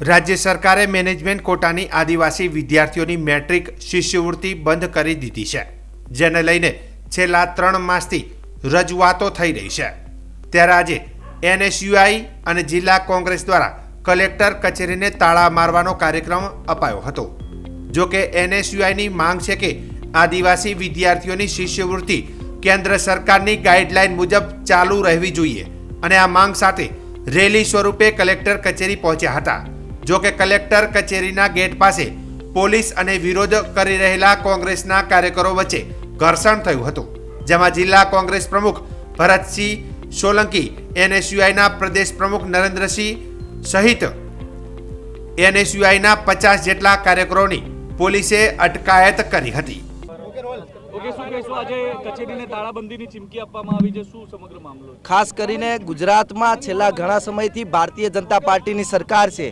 રાજ્ય સરકારે મેનેજમેન્ટ કોટાની આદિવાસી વિદ્યાર્થીઓની મેટ્રિક શિષ્યવૃત્તિ બંધ કરી દીધી છે, જેને લઈને છેલ્લા ત્રણ માસથી રજૂઆતો થઈ રહી છે. ત્યારે આજે એનએસયુઆઈ અને જિલ્લા કોંગ્રેસ દ્વારા કલેક્ટર કચેરીને તાળા મારવાનો કાર્યક્રમ અપાયો હતો. જો કે એનએસયુઆઈની માંગ છે કે આદિવાસી વિદ્યાર્થીઓની શિષ્યવૃત્તિ કેન્દ્ર સરકારની ગાઈડલાઈન મુજબ ચાલુ રહેવી જોઈએ અને આ માંગ સાથે રેલી સ્વરૂપે કલેક્ટર કચેરી પહોંચ્યા હતા. જો કે કલેક્ટર કચેરીના ગેટ પાસે પોલીસ અને વિરોધ કરી રહેલા કોંગ્રેસના કાર્યકરો વચ્ચે ઘર્ષણ થયું હતું જેમાં જિલ્લા કોંગ્રેસ પ્રમુખ ભરતસિંહ સોલંકી એનએસયુઆઈના પ્રદેશ પ્રમુખ નરેન્દ્રસિંહ સહિત એનએસયુઆઈના પચાસ જેટલા કાર્યકરોની પોલીસે અટકાયત કરી હતી. ઓકે શું કહેશો? આજે કચેરીને તાળાબંધીની ચીમકી આપવામાં આવી છે. શું સમગ્ર મામલો છે? ખાસ કરીને ગુજરાતમાં છેલ્લા ઘણા સમયથી ભારતીય જનતા પાર્ટીની સરકાર છે.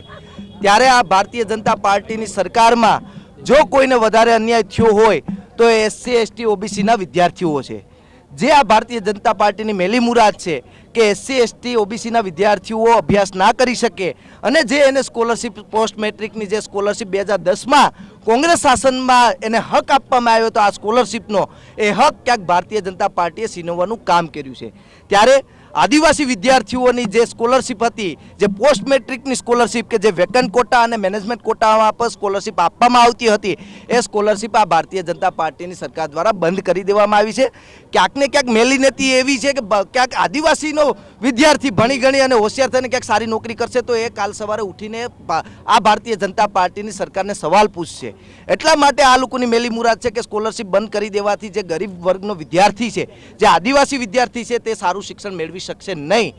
ત્યારે આ ભારતીય જનતા પાર્ટીની સરકારમાં જો કોઈને વધારે અન્યાય થયો હોય, તો એ એસસી, એસટી, ઓબીસીના વિદ્યાર્થીઓ છે. જે આ ભારતીય જનતા પાર્ટીની મેલી મુરાદ છે કે એસસી, એસટી, ઓબીસીના વિદ્યાર્થીઓ અભ્યાસ ના કરી શકે અને જે એને સ્કોલરશિપ, પોસ્ટ મેટ્રિકની જે સ્કોલરશિપ બે હજાર દસમાં કોંગ્રેસ શાસનમાં એને હક આપવામાં આવ્યો હતો, આ સ્કોલરશિપનો, એ હક ક્યાંક ભારતીય જનતા પાર્ટીએ છીનવવાનું કામ કર્યું છે. ત્યારે આદિવાસી વિદ્યાર્થીઓની જે સ્કોલરશિપ હતી, જે પોસ્ટ મેટ્રિકની સ્કોલરશિપ કે જે વેકન્ટ કોટા અને મેનેજમેન્ટ કોટામાં પણ સ્કોલરશિપ આપવામાં આવતી હતી, એ સ્કોલરશિપ આ ભારતીય જનતા પાર્ટીની સરકાર દ્વારા બંધ કરી દેવામાં આવી છે. ક્યાંક ને ક્યાંક મેલીનેતી એવી છે કે ક્યાંક આદિવાસીનો વિદ્યાર્થી ભણી ગણી અને હોશિયાર થઈને ક્યાંક સારી નોકરી કરશે, તો એ કાલ સવારે ઉઠીને આ ભારતીય જનતા પાર્ટીની સરકારને સવાલ પૂછશે. એટલા માટે આ લોકોની મેલી મુરાદ છે કે સ્કોલરશિપ બંધ કરી દેવાથી જે ગરીબ વર્ગનો વિદ્યાર્થી છે, જે આદિવાસી વિદ્યાર્થી છે, તે સારું શિક્ષણ મેળવી શકશે નહીં.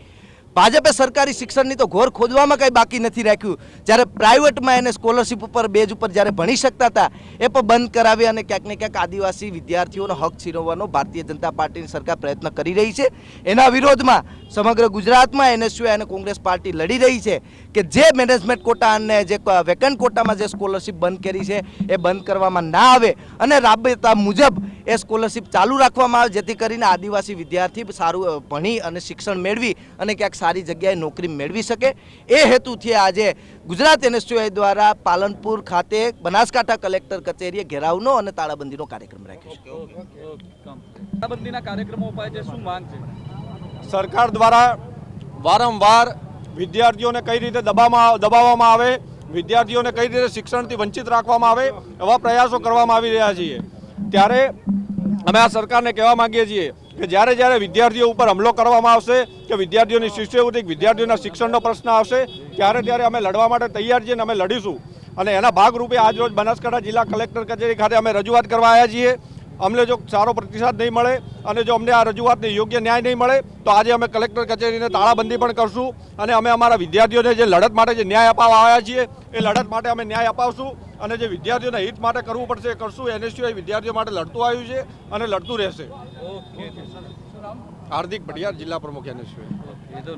ભાજપે સરકારી શિક્ષણની તો ઘોર ખોદવામાં કંઈ બાકી નથી રાખ્યું. જ્યારે પ્રાઇવેટમાં એને સ્કોલરશિપ ઉપર, બેજ ઉપર જ્યારે ભણી શકતા હતા, એ પણ બંધ કરાવી અને ક્યાંક ને ક્યાંક આદિવાસી વિદ્યાર્થીઓનો હક છીનવવાનો ભારતીય જનતા પાર્ટીની સરકાર પ્રયત્ન કરી રહી છે. એના વિરોધમાં સમગ્ર ગુજરાતમાં એનએસયુઆઈ અને કોંગ્રેસ પાર્ટી લડી રહી છે કે જે મેનેજમેન્ટ કોટા અને જે વેકન્ટ કોટામાં જે સ્કોલરશિપ બંધ કરી છે, એ બંધ કરવામાં ના આવે. અને રાબેતા મુજબ એ સ્કોલરશિપ ચાલુ રાખવામાં આવે, જેથી કરીને આદિવાસી વિદ્યાર્થી સારું ભણી અને શિક્ષણ મેળવી અને ક્યાંક સારી જગ્યાએ નોકરી મેળવી શકે. એ હેતુથી આજે ગુજરાત એનએસયુઆઈ દ્વારા પાલનપુર ખાતે બનાસકાંઠા કલેક્ટર કચેરીએ ઘેરાવનો અને તાળાબંધીનો કાર્યક્રમ રાખ્યો છે. તાળાબંધીના કાર્યક્રમો અપાય છે શું માંગ છે? સરકાર દ્વારા વારંવાર વિદ્યાર્થીઓને કઈ રીતે દબાવવામાં દબાવવામાં આવે વિદ્યાર્થીઓને કઈ રીતે શિક્ષણથી વંચિત રાખવામાં આવે એવા પ્રયાસો કરવામાં આવી રહ્યા છીએ. ત્યારે અમે આ સરકારને કહેવા માંગીએ છીએ કે જ્યારે જ્યારે વિદ્યાર્થીઓ ઉપર હમલો કરવામાં આવશે, કે વિદ્યાર્થીઓની શિષ્યવૃત્તિ, વિદ્યાર્થીઓના શિક્ષણનો પ્રશ્ન આવશે, ત્યારે ત્યારે અમે લડવા માટે તૈયાર છીએ અને અમે લડીશું. અને એના ભાગરૂપે આજ રોજ બનાસકાંઠા જિલ્લા કલેક્ટર કચેરી ખાતે અમે રજૂઆત કરવા આવ્યા છીએ. અમને જો સારો પ્રતિસાદ નહીં મળે અને જો અમને આ રજૂઆતને યોગ્ય ન્યાય નહીં મળે, તો આજે અમે કલેક્ટર કચેરીને તાળાબંધી પણ કરશું અને અમે અમારા વિદ્યાર્થીઓને જે લડત માટે જે ન્યાય અપાવવા આવ્યા છીએ, એ લડત માટે અમે ન્યાય અપાવશું. અને જે વિદ્યાર્થીઓના હિત માટે કરવું પડશે એ કરશું. એનએસયુઆઈ વિદ્યાર્થીઓ માટે લડતું આવ્યું છે અને લડતું રહેશે. હાર્દિક પટિયાર જિલ્લા પ્રમુખ એનએસયુઆઈ એ. તો